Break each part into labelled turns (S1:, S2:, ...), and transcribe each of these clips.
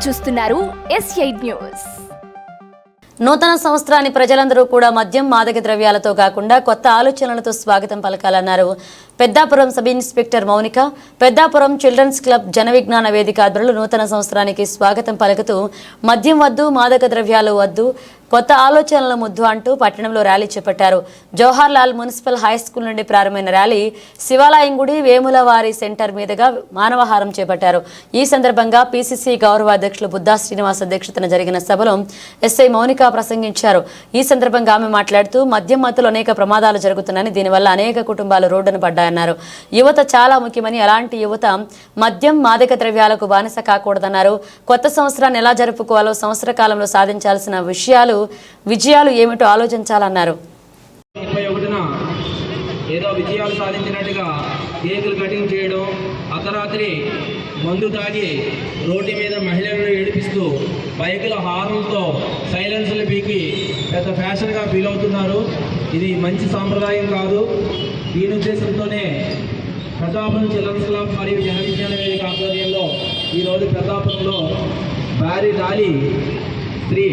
S1: మీరు చూస్తున్నారు yes eight news
S2: నూతన సంవత్సరాన్ని ప్రజలందరూ కూడా మద్యం మాదక ద్రవ్యాలతో కాకుండా కొత్త ఆలోచనలతో స్వాగతం పలకాలన్నారు Peddapuram sub inspector Mounika Peddapuram children's club Jana Vignana Vedika ఆధ్వర్యంలో నూతన సంవత్సరానికి స్వాగతం పలుకుతూ మద్యం వద్దు మాదక ద్రవ్యాలు వద్దు కొత్త ఆలోచనల ముద్దు అంటూ పట్టణంలో ర్యాలీ చేపట్టారు. Jawahar Lal municipal high school నుండి ప్రారంభమైన ర్యాలీ శివాలయం గుడి వేములవారి సెంటర్ మీదుగా మానవహారం చేపట్టారు. ఈ సందర్భంగా పీసీసీ గౌరవ అధ్యక్షులు బుద్ధా శ్రీనివాస్ అధ్యక్షతన జరిగిన సభలో ఎస్ఐ మౌనిక ప్రసంగించారు. ఈ సందర్భంగా ఆమె మాట్లాడుతూ మద్యం మత్తులో అనేక ప్రమాదాలు జరుగుతున్నాయని దీనివల్ల అనేక కుటుంబాలు రోడ్డున అన్నారు. యువత చాలా ముఖ్యమని అలాంటి యువత మద్యం మాదక ద్రవ్యాలకు బానిస కాకూడదన్నారు. కొత్త సంవత్సరాన్ని ఎలా జరుపుకోవాలో సంవత్సర కాలంలో సాధించాల్సిన విషయాలు విజయాలు ఏమిటో ఆలోచించాలన్నారు.
S3: ఏదో విజయాలు సాధించినట్టుగా కేకులు కటింగ్ చేయడం అర్ధరాత్రి మందు తాగి రోడ్డు మీద మహిళలను ఏడిపిస్తూ బైకుల హార్న్లతో సైలెన్స్లు పీకి పెద్ద ఫ్యాషన్గా ఫీల్ అవుతున్నారు. ఇది మంచి సాంప్రదాయం కాదు. దీని ఉద్దేశంతోనే ప్రతాపం చిల్డ్రన్స్ మరియు జన విజ్ఞాన వేదిక ఆధ్వర్యంలో ఈరోజు ప్రతాపంలో భారీ ర్యాలీ. శ్రీ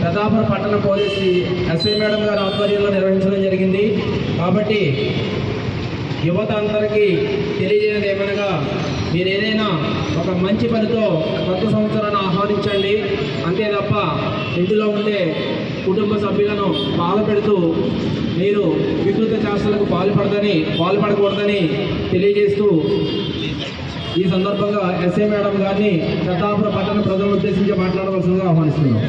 S3: ప్రతాపం పట్టణ పోలీసు ఎస్ఐ మేడం గారి ఆధ్వర్యంలో నిర్వహించడం జరిగింది. కాబట్టి యువత అందరికీ తెలియజేయడం ఏమనగా మీరు ఏదైనా ఒక మంచి పనితో కొత్త సంవత్సరాన్ని ఆహ్వానించండి. అంతే తప్ప ఇంటిలో ఉండే కుటుంబ సభ్యులను బాధపెడుతూ మీరు వికృత చేష్టలకు పాల్పడదని పాల్పడకూడదని తెలియజేస్తూ ఈ సందర్భంగా ఎస్ఐ మేడం గారిని ప్రతాపురం పట్టణ ప్రజలను ఉద్దేశించి మాట్లాడవలసిందిగా ఆహ్వానిస్తున్నాం.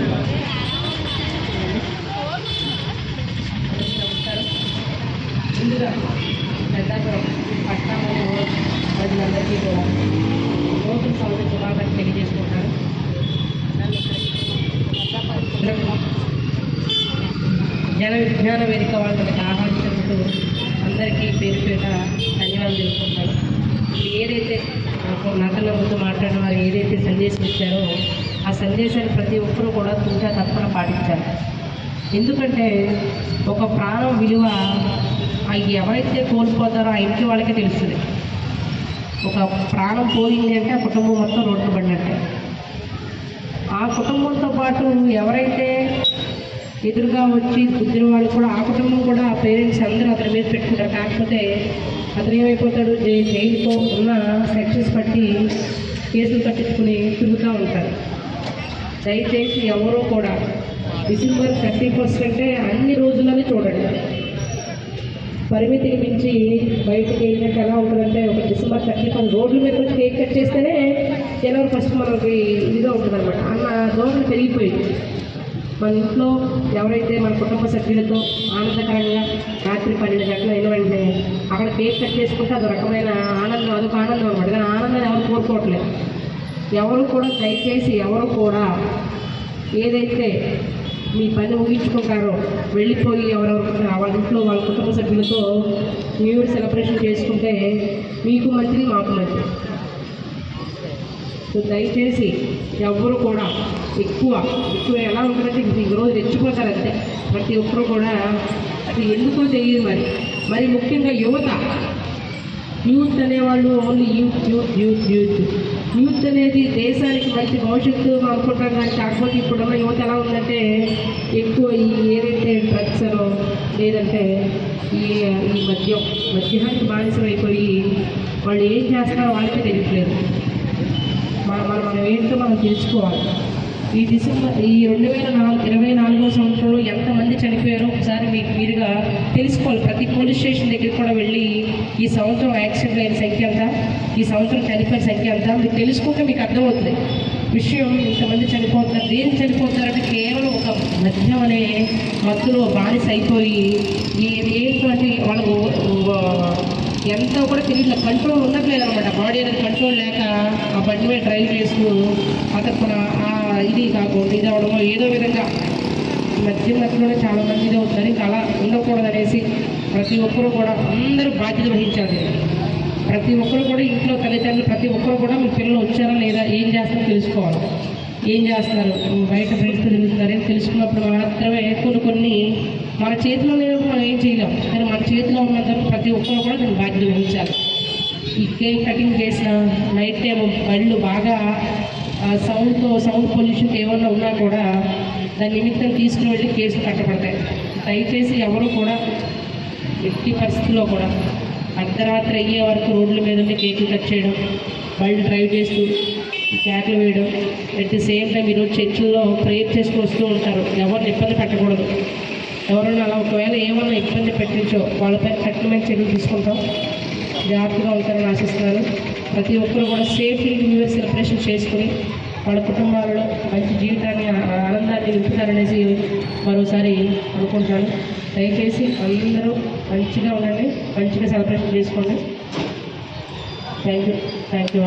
S4: పెద్దాపురం పట్టణంలో ప్రజలందరికీ కూడా నూతన సంవత్సర శుభాకాంక్షలు తెలియజేసుకుంటాను జన విజ్ఞాన వేదిక వాళ్ళకి ఆహ్వానించినట్టు అందరికీ పేరు పేట ధన్యవాదాలు తెలుసుకుంటారు ఏదైతే నాకు నాకన్నా ముందు మాట్లాడిన వారు ఏదైతే సందేశం ఇచ్చారో ఆ సందేశాన్ని ప్రతి ఒక్కరూ కూడా తుంచా తప్పన పాటించాలి. ఎందుకంటే ఒక ప్రాణం విలువ ఎవరైతే కోల్పోతారో ఆ ఇంటి వాళ్ళకే తెలుస్తుంది. ఒక ప్రాణం పోయింది అంటే ఆ కుటుంబం మొత్తం రోడ్డు పడినట్టే ఆ కుటుంబంతో పాటు ఎవరైతే ఎదురుగా వచ్చి గుద్దిన వాళ్ళు కూడా ఆ కుటుంబం కూడా ఆ పేరెంట్స్ అందరూ అతని మీద పెట్టుకుంటారు. కాకపోతే అతను ఏమైపోతాడు? జైలుతో ఉన్న సెక్షన్స్ బట్టి కేసులు కట్టించుకుని తిరుగుతూ ఉంటారు. దయచేసి ఎవరో కూడా డిసెంబర్ థర్టీ ఫస్ట్ అంటే అన్ని రోజులని చూడండి. పరిమితికి మించి బయటకు వెళ్ళినట్టు ఎలా ఉంటుందంటే ఒక డిసెంబర్ థర్టీ ఫస్ట్ రోడ్ల మీద వచ్చి కేక్ కట్ చేస్తేనే జనవరి ఫస్ట్ మనకి ఇదిగా ఉంటుంది అనమాట అన్న ధోరణి పెరిగిపోయింది. మన ఇంట్లో ఎవరైతే మన కుటుంబ సభ్యులతో ఆనందకరంగా రాత్రి పన్నెండు గంటలు అయిన వెంటనే అక్కడ కేక్ కట్ చేసుకుంటే అది రకమైన ఆనందం అదొక ఆనందం అనమాట కానీ ఆనందాన్ని ఎవరు కోరుకోవట్లేదు. ఎవరు కూడా దయచేసి ఎవరు కూడా ఏదైతే మీ పని ఊహించుకుంటారో వెళ్ళిపోయి ఎవరెవరు వాళ్ళ ఇంట్లో వాళ్ళ కుటుంబ సభ్యులతో న్యూ ఇయర్ సెలబ్రేషన్ చేసుకుంటే మీకు మంచిది మాకు మంచిది. సో దయచేసి ఎవరు కూడా ఎక్కువ ఎక్కువ ఎలా ఉంటుందంటే ఇంక ఈ రోజు రెచ్చిపోతారు అంతే ప్రతి ఒక్కరు కూడా అది ఎందుకో తెలియదు మరి. మరి ముఖ్యంగా యువత. యూత్ అనేవాళ్ళు only youth youth youth youth. Youth అనేది దేశానికి మంచి భవిష్యత్తు అనుకుంటాం కానీ కాకపోతే ఇప్పుడున్న యువత ఎలా ఉందంటే ఎక్కువ ఈ ఏదైతే డ్రగ్స్ అనో లేదంటే ఈ ఈ మద్యం మద్యానికి బానిసం అయిపోయి వాళ్ళు ఏం చేస్తారో వాళ్ళకే తెలియట్లేదు. మన మనం మనం ఏంటో మనం తెలుసుకోవాలి. ఈ డిసెంబర్ ఈ రెండు వేల నాలుగు ఇరవై నాలుగో సంవత్సరంలో ఎంతమంది చనిపోయారో ఒకసారి మీకు మీరుగా తెలుసుకోవాలి ప్రతి పోలీస్ స్టేషన్ దగ్గర కూడా వెళ్ళి ఈ సంవత్సరం యాక్సిడెంట్ అయిన సంఖ్య ఎంత ఈ సంవత్సరం చనిపోయిన సంఖ్య ఎంత మీరు తెలుసుకుంటే మీకు అర్థమవుతుంది విషయం ఇంతమంది చనిపోతున్నారు దేని చనిపోతారంటే కేవలం ఒక మద్యం అనే మత్తులో బానిస అయిపోయి ఏంటంటే వాళ్ళకు ఎంతో కూడా తెలియదు కంట్రోల్ ఉండట్లేదు అనమాట బాడీ అనేది కంట్రోల్ లేక ఆ బండి మీద డ్రైవ్ చేస్తూ అతను ఆ ఇది కాకుండా ఇది అవడమో ఏదో విధంగా. మధ్య మధ్యలోనే చాలా మంది ఇది అవుతున్నారు ఇంకా అలా ఉండకూడదు అనేసి ప్రతి ఒక్కరూ కూడా అందరూ బాధ్యత వహించాలి ప్రతి ఒక్కరు కూడా ఇంట్లో తల్లిదండ్రులు ప్రతి ఒక్కరు కూడా మీ పిల్లలు వచ్చారా లేదా ఏం చేస్తారో తెలుసుకోవాలి. ఏం చేస్తారు? బయట ఫ్రెండ్స్తో తిరుగుతున్నారని తెలుసుకున్నప్పుడు మాత్రమే కొన్ని కొన్ని మన చేతిలో లేనప్పుడు మనం ఏం చేయలేం. కానీ మన చేతిలో ఉన్నంత ప్రతి ఒక్కరు కూడా దాన్ని బాధ్యత వహించాలి. ఈ కేక్ కటింగ్ చేసిన నైట్ టైం బళ్ళు బాగా సౌండ్తో సౌండ్ పొల్యూషన్ ఏమన్నా ఉన్నా కూడా దాని నిమిత్తం తీసుకుని వెళ్ళి కేసులు కట్టబడతాయి. దయచేసి ఎవరు కూడా ఎట్టి పరిస్థితుల్లో కూడా అర్ధరాత్రి అయ్యే వరకు రోడ్ల మీద ఉండి కేకులు కట్ చేయడం బళ్ళు డ్రైవ్ చేస్తూ కేకలు వేయడం అట్ ది సేమ్ టైం ఈరోజు చర్చిల్లో ప్రేయర్ చేసుకు వస్తూ ఉంటారు. ఎవరిని ఇబ్బంది పెట్టకూడదు. ఎవరైనా అలా ఒకవేళ ఏమన్నా ఇబ్బంది పెట్టించో వాళ్ళపై కఠినమైన చర్యలు తీసుకుంటాం. జాగ్రత్తగా ఉంటారని ఆశిస్తున్నాను. ప్రతి ఒక్కరు కూడా సేఫ్లీ న్యూ ఇయర్ సెలబ్రేషన్ చేసుకుని వాళ్ళ కుటుంబాలలో మంచి జీవితాన్ని ఆనందాన్ని నింపుతారనేసి మరోసారి అనుకుంటాను. దయచేసి అందరూ మంచిగా ఉండండి మంచిగా సెలబ్రేషన్ చేసుకోండి. Thank you thank you.